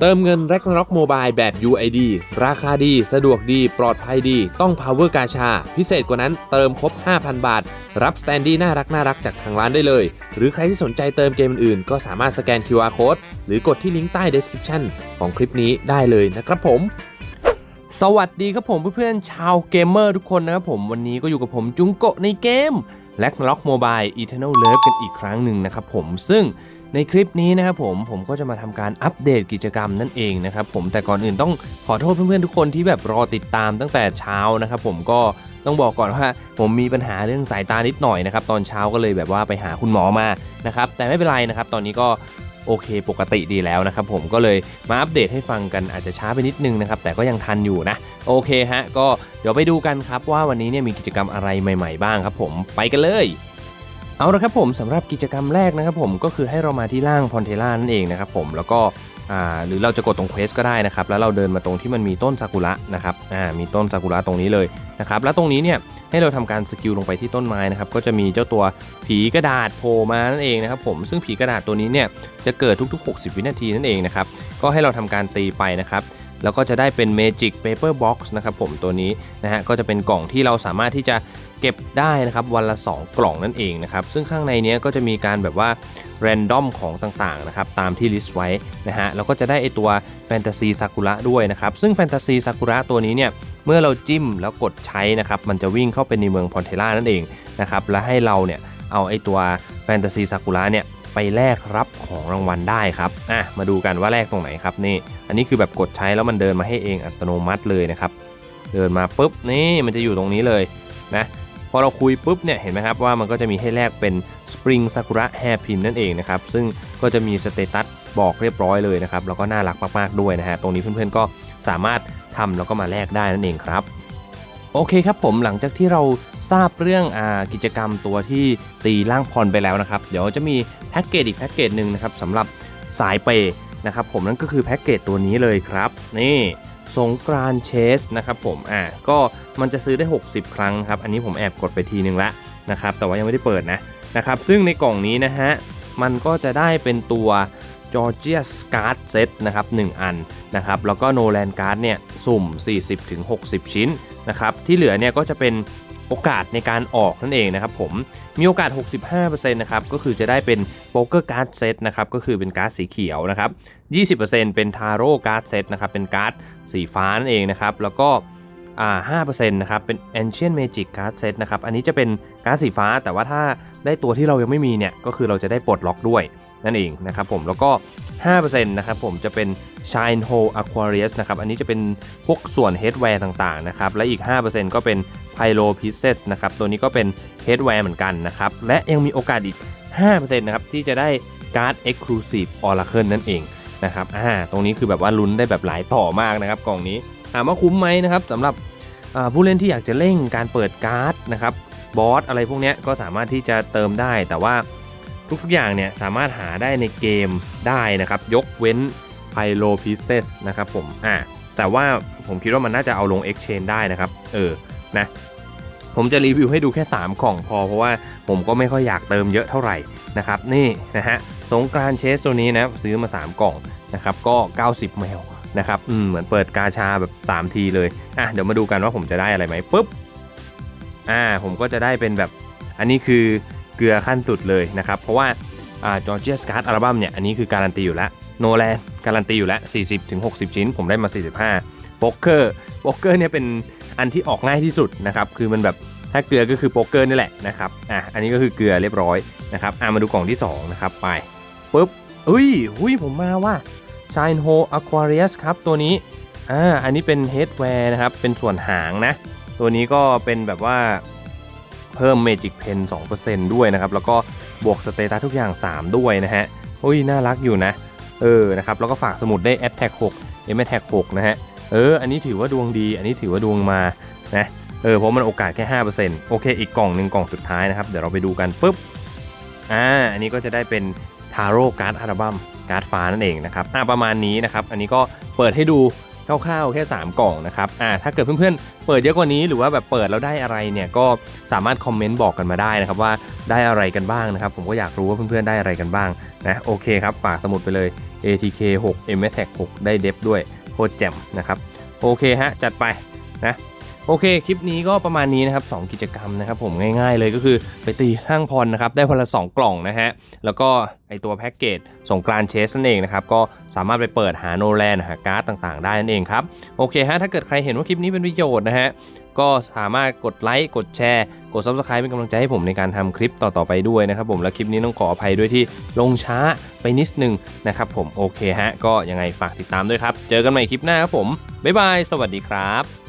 เติมเงิน r a g n a r o k Mobile แบบ UID ราคาดี สะดวกดี ปลอดภัยดี ต้อง Power กาชา พิเศษกว่านั้นเติมครบ 5,000 บาท รับสแตนดี้น่ารักน่ารักจากทางร้านได้เลย หรือใครที่สนใจเติมเกมอื่นๆ ก็สามารถสแกน QR Code หรือกดที่ลิงก์ใต้ description ของคลิปนี้ได้เลยนะครับผมสวัสดีครับผมเพื่อนๆชาวเกมเมอร์ทุกคนนะครับผมวันนี้ก็อยู่กับผมจุงโกะในเกม l a g n a r o k Mobile Eternal Love กันอีกครั้งหนึ่งนะครับผมซึ่ง ในคลิปนี้นะครับผมผมก็จะมาทำการอัปเดตกิจกรรมนั่นเองนะครับผมแต่ก่อนอื่นต้องขอโทษเพื่อนๆทุกคนที่แบบรอติดตามตั้งแต่เช้านะครับผมก็ต้องบอกก่อนว่าผมมีปัญหาเรื่องสายตานิดหน่อยนะครับตอนเช้าก็เลยแบบว่าไปหาคุณหมอมานะครับแต่ไม่เป็นไรนะครับตอนนี้ก็โอเคปกติดีแล้วนะครับผมก็เลยมาอัปเดตให้ฟังกันอาจจะช้าไปนิดนึงนะครับแต่ก็ยังทันอยู่นะโอเคฮะก็เดี๋ยวไปดูกันครับว่าวันนี้เนี่ยมีกิจกรรมอะไรใหม่ ๆ บ้างครับผมไปกันเลย เอาละครับผมสำหรับกิจกรรมแรกนะครับผมก็คือให้เรามาที่ล่างพอนเทล่านั่นเองนะครับผมแล้วก็หรือเราจะกดตรงเควสก็ได้นะครับแล้วเราเดินมาตรงที่มันมีต้นซากุระนะครับมีต้นซากุระตรงนี้เลยนะครับแล้วตรงนี้เนี่ยให้เราทำการสกิลลงไปที่ต้นไม้นะครับก็จะมีเจ้าตัวผีกระดาษโผล่มานั่นเองนะครับผมซึ่งผีกระดาษตัวนี้เนี่ยจะเกิดทุกๆ 60 วินาทีนั่นเองนะครับก็ให้เราทำการตีไปนะครับ แล้วก็จะได้เป็น Magic Paper Box นะครับผมตัวนี้นะฮะก็จะเป็นกล่องที่เราสามารถที่จะเก็บได้นะครับวันละ 2 กล่องนั่นเองนะครับซึ่งข้างในเนี้ยก็จะมีการแบบว่าแรนดอมของต่างๆนะครับตามที่ลิสต์ไว้นะฮะแล้วก็จะได้ไอตัวแฟนตาซีซากุระด้วยนะครับซึ่งแฟนตาซีซากุระตัวนี้เนี่ยเมื่อเราจิ้มแล้วกดใช้นะครับมันจะวิ่งเข้าไปในเมืองพอนเทล่านั่นเองนะครับและให้เราเนี่ยเอาไอตัวแฟนตาซีซากุระเนี่ย ไปแลกรับของรางวัลได้ครับอะมาดูกันว่าแลกตรงไหนครับนี่ อันนี้คือแบบกดใช้แล้วมันเดินมาให้เองอัตโนมัติเลยนะครับ เดินมาปุ๊บนี่มันจะอยู่ตรงนี้เลยนะพอเราคุยปุ๊บเนี่ยเห็นไหมครับว่ามันก็จะมีให้แลกเป็น Spring Sakura Hairpin นั่นเองนะครับ ซึ่งก็จะมีสเตตัสบอกเรียบร้อยเลยนะครับ แล้วก็น่ารักมากๆด้วยนะฮะตรงนี้เพื่อนๆก็สามารถทำแล้วก็มาแลกได้นั่นเองครับ โอเคครับผมหลังจากที่เราทราบเรื่องอากิจกรรมตัวที่ตีล่างพรไปแล้วนะครับ เดี๋ยวจะมีแพ็กเกจอีกแพ็กเกจหนึ่งนะครับสำหรับสายเปย์นะครับผมนั่นก็คือแพ็กเกจตัวนี้เลยครับ นี่สงกรานเชสนะครับผมอ่าก็มันจะซื้อได้ 60 ครั้งครับ อันนี้ผมแอบกดไปทีนึงละนะครับแต่ว่ายังไม่ได้เปิดนะนะครับซึ่งในกล่องนี้นะฮะมันก็จะได้เป็นตัว Georgia Card Set นะครับ1อันนะครับแล้วก็ Nolan Card เนี่ยสุ่ม 40-60 ชิ้นนะครับที่เหลือเนี่ยก็จะเป็นโอกาสในการออกนั่นเองนะครับผมมีโอกาส 65%นะครับก็คือจะได้เป็นโป๊กเกอร์การ์ดเซตนะครับก็คือเป็นการ์ดสีเขียวนะครับ 20%เป็นทาโร่การ์ดเซตนะครับเป็นการ์ดสีฟ้านั่นเองนะครับแล้วก็ อ่า5%นะครับ เป็น Ancient Magic Card Set นะครับ อันนี้จะเป็นการ์ดสีฟ้า แต่ว่าถ้าได้ตัวที่เรายังไม่มีเนี่ย ก็คือเราจะได้ปลดล็อกด้วยนั่นเองนะครับผม แล้วก็ 5%นะครับผมจะเป็น Shine Hole Aquarius นะครับ อันนี้จะเป็นพวกส่วน Headwear ต่างๆ นะครับ และอีก 5%ก็เป็น Pyro Pieces นะครับ ตัวนี้ก็เป็น Headwear เหมือนกันนะครับ และยังมีโอกาสอีก 5%นะครับ ที่จะได้การ์ด Exclusive Oracle นั่นเองนะครับ อ่า ตรงนี้คือแบบว่าลุ้นได้แบบหลายต่อมากนะครับกล่องนี้ามว่าคุ้มไหมนะครับสำหรับผู้เล่นที่อยากจะเร่งการเปิดการ์ดนะครับบอสอะไรพวกนี้ก็สามารถที่จะเติมได้ แต่ว่าทุกๆอย่างเนี่ยสามารถหาได้ในเกมได้นะครับ ยกเว้น Pyro Pieces นะครับผมอ่าแต่ว่าผมคิดว่ามันน่าจะเอาลง Exchange ได้นะครับ เออนะผมจะรีวิวให้ดูแค่ 3 กล่องพอ เพราะว่าผมก็ไม่ค่อยอยากเติมเยอะเท่าไหร่นะครับ นี่นะฮะสงกรานเชสตัวนี้นะซื้อมา 3 กล่องนะครับก็ 90 แมว นะครับเหมือนเปิดกาชาแบบ3ทีเลยอะเดี๋ยวมาดูกันว่าผมจะได้อะไรไหมปุ๊บอ่าผมก็จะได้เป็นแบบอันนี้คือเกลือขั้นสุดเลยนะครับเพราะว่าจอร์เจียสการ์ดอัลบั้มเนี่ยอันนี้คือการันตีอยู่แล้วโนแลนการันตีอยู่แล้ว 40-60 ชิ้น ผมได้มา 45โป๊กเกอร์โป๊กเกอร์เนี่ยเป็นอันที่ออกง่ายที่สุดนะครับคือมันแบบถ้าเกลือก็คือโป๊กเกอร์นี่แหละนะครับอะอันนี้ก็คือเกลือเรียบร้อยนะครับอะมาดูกล่องที่2นะครับไปปุ๊บอุ้ยอุ้ยผมมาว่า Shine Ho Aquarius ครับตัวนี้อ่าอันนี้เป็น Headwear นะครับ เป็นส่วนหางนะ ตัวนี้ก็เป็นแบบว่าเพิ่ม Magic Pen 2%ด้วยนะครับ แล้วก็บวกสเตตัสทุกอย่าง 3 ด้วยนะฮะอุ้ยน่ารักอยู่นะ เออนะครับ แล้วก็ฝากสมุดได้ Attack 6 M Attack 6นะฮะเออ อันนี้ถือว่าดวงดี อันนี้ถือว่าดวงมานะเออเพราะมันโอกาสแค่ 5%โอเค อีกกล่องหนึ่งกล่องสุดท้ายนะครับ เดี๋ยวเราไปดูกันปุ๊บอ่าอันนี้ก็จะได้เป็นทาโร่การ์ดอัลบั้ม การ์ดฟ้านั่นเองนะครับอ่าประมาณนี้นะครับ อันนี้ก็เปิดให้ดูคร่าวๆแค่ 3 กล่องนะครับอ่าถ้าเกิดเพื่อนๆ เปิดเยอะกว่านี้หรือว่าแบบเปิดแล้วได้อะไรเนี่ยก็สามารถคอมเมนต์บอกกันมาได้นะครับว่าได้อะไรกันบ้างนะครับ ผมก็อยากรู้ว่าเพื่อนๆได้อะไรกันบ้างนะโอเคครับฝากสมุดไปเลย ATK 6 m t a g 6ได้เดฟด้วยโคตรแจ่มนะครับโอเคฮะจัดไปนะ โอเค คลิปนี้ก็ประมาณนี้นะครับ2กิจกรรมนะครับผมง่ายๆเลยก็คือไปตีห้างพรนะครับได้คนละ 2 กล่องนะฮะ แล้วก็ไอตัวแพ็กเกจสงกรานเชสนั่นเองนะครับ ก็สามารถไปเปิดหาโนแลนหาการ์ดต่างๆ ได้นั่นเองครับ โอเคฮะถ้าเกิดใครเห็นว่าคลิปนี้เป็นประโยชน์นะฮะ ก็สามารถกดไลค์กดแชร์ กด Subscribe เป็นกำลังใจให้ผมในการทำคลิปต่อๆไปด้วยนะครับผมและคลิปนี้ต้องขออภัยด้วยที่ลงช้าไปนิดนึงนะครับผมโอเคฮะก็ยังไงฝากติดตามด้วยครับเจอกันใหม่คลิปหน้าครับผมบ๊ายบายสวัสดีครับ